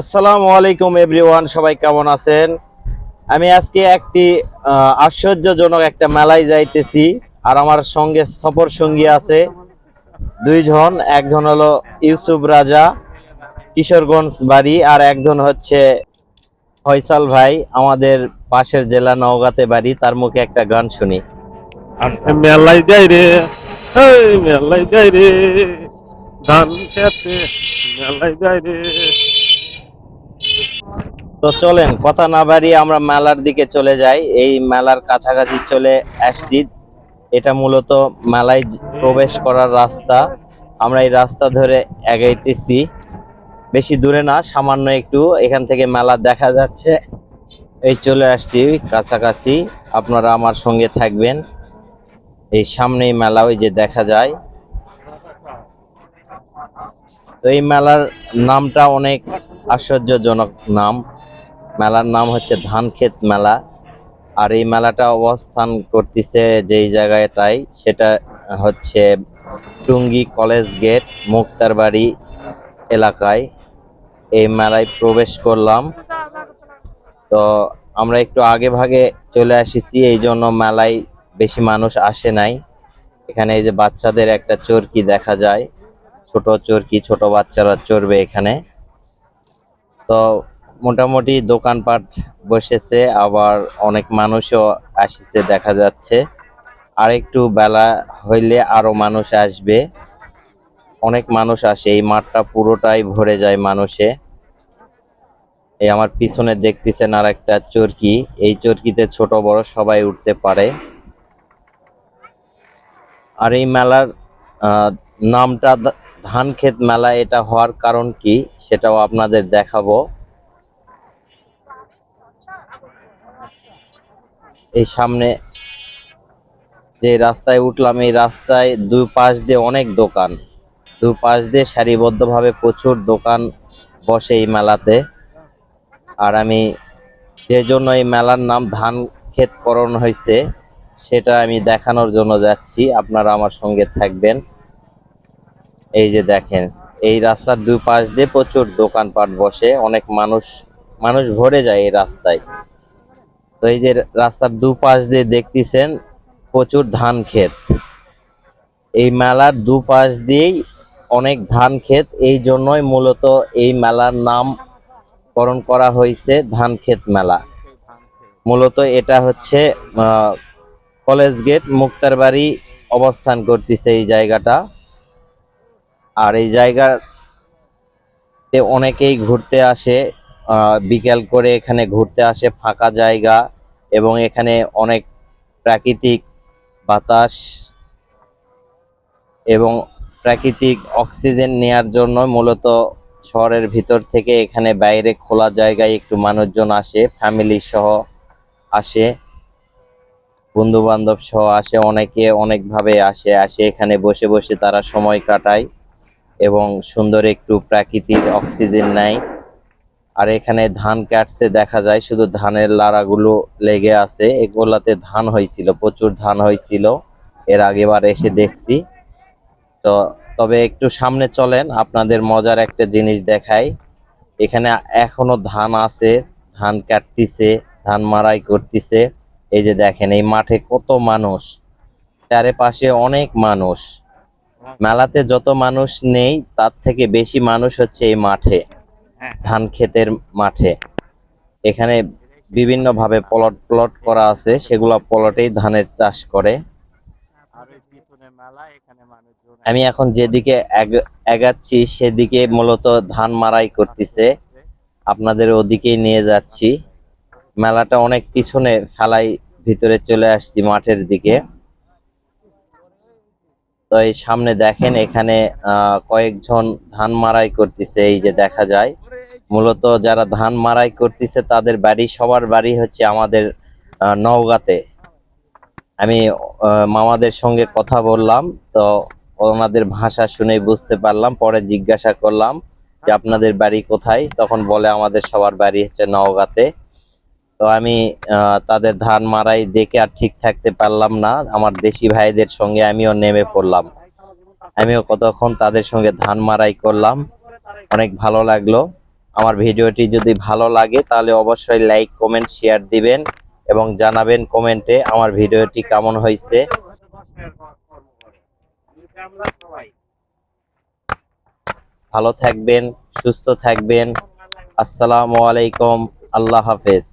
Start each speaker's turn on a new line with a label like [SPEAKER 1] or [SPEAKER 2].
[SPEAKER 1] আসসালামু আলাইকুম এভরিওয়ান, সবাই কেমন আছেন? আমি আজকে একটি আশ্চর্যজনক একটা মেলায় যাইতেছি, আর আমার সঙ্গে সফর সঙ্গী আছে দুইজন, একজন হলো ইউসুফ রাজা, কিশোরগঞ্জ বাড়ি, আর একজন হচ্ছে ফয়সাল ভাই, আমাদের পাশের জেলা নওগাঁতে বাড়ি, তার মুখে একটা গান শুনি।
[SPEAKER 2] মেলাই যাই রে মেলাই যাই রে খেতে মেলাই যাই রে।
[SPEAKER 1] তো চলেন, কথা না বাড়িয়ে আমরা মেলার দিকে চলে যাই। এই মেলার কাছাকাছি চলে আসছি। এটা মূলত মেলায় প্রবেশ করার রাস্তা। আমরা এই রাস্তা ধরে এগাইতেছি। বেশি দূরে না, সামান্য একটু। এখান থেকে মেলা দেখা যাচ্ছে। এই চলে আসছি কাছাকাছি। আপনারা আমার সঙ্গে থাকবেন। এই সামনেই মেলা ওই যে দেখা যায়। তো এই মেলার নামটা অনেক আশ্চর্যজনক নাম। মেলার নাম হচ্ছে ধানক্ষেত মেলা। আর এই মেলাটা অবস্থান করতেছে যেই জায়গাটায় সেটা হচ্ছে টুঙ্গি কলেজ গেট মুক্তারবাড়ি এলাকায়। এই মেলায় প্রবেশ করলাম। তো আমরা একটু আগে ভাগে চলে আসিছি, এই জন্য মেলায় বেশি মানুষ আসে নাই। এখানে এই যে বাচ্চাদের একটা চরকি দেখা যায়। ছোট চরকি ছোট বাচ্চারা চড়বে এখানে? তো মোটামুটি দোকানপাট বসেছে, আবার অনেক মানুষও আসছে দেখা যাচ্ছে। আর একটু বেলা হইলে আরও মানুষ আসবে। অনেক মানুষ আসে, এই মাঠটা পুরোটাই ভরে যায় মানুষে। এই আমার পিছনে দেখতেছেন আর একটা চরকি, এই চরকিতে ছোট বড় সবাই উঠতে পারে। আর এই মেলার নামটা ধা- ধানক্ষেত মেলা এটা হওয়ার কারণ কি সেটাও আপনাদের দেখাবো। এই সামনে যে রাস্তায় উঠলাম, এই রাস্তায় দুই পাশ দিয়ে অনেক দোকান। দুই পাশ দিয়ে সারিবদ্ধভাবে প্রচুর দোকান বসে এই মেলাতে। আর আমি যে জন্য এই মেলার নাম ধান ক্ষেত করণ হয়েছে, সেটা আমি দেখানোর জন্য যাচ্ছি। আপনারা আমার সঙ্গে থাকবেন। এই যে দেখেন, এই রাস্তার দুই পাশ দিয়ে প্রচুর দোকানপাট বসে, অনেক মানুষ মানুষ ভরে যায় এই রাস্তায়। তো এই যে রাস্তার দুপাশ দিয়ে দেখতেছেন, প্রচুর ধান ক্ষেত। এই মেলার দুপাশ দিয়েই অনেক ধান ক্ষেত, এই জন্যই মূলত এই মেলার নামকরণ করা হয়েছে ধান ক্ষেত মেলা। মূলত এটা হচ্ছে কলেজ গেট মুক্তারবাড়ি অবস্থান করতেছে এই জায়গাটা। আর এই জায়গাতে অনেকেই ঘুরতে আসে বিকেল করে এখানে ঘুরতে আসে, ফাঁকা জায়গা এবং এখানে অনেক প্রাকৃতিক বাতাস এবং প্রাকৃতিক অক্সিজেন নেয়ার জন্য মূলত শহরের ভিতর থেকে এখানে বাইরে খোলা জায়গায় একটু মানুষজন আসে ফ্যামিলি সহ আসে বন্ধু বান্ধব সহ আসে, অনেকে অনেকভাবে আসে আসে এখানে বসে বসে তারা সময় কাটায়। এবং সুন্দর একটু প্রাকৃতিক অক্সিজেন নেয়। আর এখানে ধান কাটছে দেখা যায়, শুধু ধানের লাড়াগুলো লেগে আছে। এগুলাতে ধান হয়েছিল, প্রচুর ধান হয়েছিল। এর আগেবার এসে দেখছি। তো তবে একটু সামনে চলেন, আপনাদের মজার একটা জিনিস দেখাই। এখানে এখনও ধান আছে, ধান কাটতিছে, ধান মারাই করতেছে। এই যে দেখেন, এই মাঠে কত মানুষ, চারিপাশে অনেক মানুষ। মেলাতে যত মানুষ নেই তার থেকে বেশি মানুষ হচ্ছে এই মাঠে ধান ক্ষেতের মাঠে। এখানে বিভিন্ন ভাবে প্লট প্লট করা আছে সেগুলো প্লটেই ধানের চাষ করে। আমি এখন যেদিকে এগ- এগাচ্ছি সেদিকে মূলত ধান মারাই করতেছে। আপনাদের ওদিকেই নিয়ে যাচ্ছি। মেলাটা অনেক পিছনে ফেলাই ভিতরে চলে আসছি মাঠের দিকে। তো এই সামনে দেখেন এখানে কয়েকজন ধান মারাই করতেছে, এই যে দেখা যায়। মূলত যারা ধান মারাই করতেছে, তাদের বাড়ি, সবার বাড়ি হচ্ছে আমাদের নওগাঁতে। আমি মামাদের সঙ্গে কথা বললাম, তো ওনাদের ভাষা শুনে বুঝতে পারলাম, পরে জিজ্ঞাসা করলাম যে আপনাদের বাড়ি কোথায়? তখন বলে আমাদের সবার বাড়ি হচ্ছে নওগাঁতে। তো আমি তাদের ধান মারাই দেখে আর ঠিক থাকতে পারলাম না। আমার দেশি ভাইদের সঙ্গে আমিও নেমে পড়লাম। আমিও কতক্ষণ তাদের সঙ্গে ধান মারাই করলাম। অনেক ভালো লাগল। আমার ভিডিওটি যদি ভালো লাগে, তাহলে অবশ্যই লাইক, কমেন্ট, শেয়ার দিবেন এবং জানাবেন কমেন্টে আমার ভিডিওটি কেমন হয়েছে। ভালো থাকবেন, সুস্থ থাকবেন। আসসালামু আলাইকুম। আল্লাহ হাফেজ।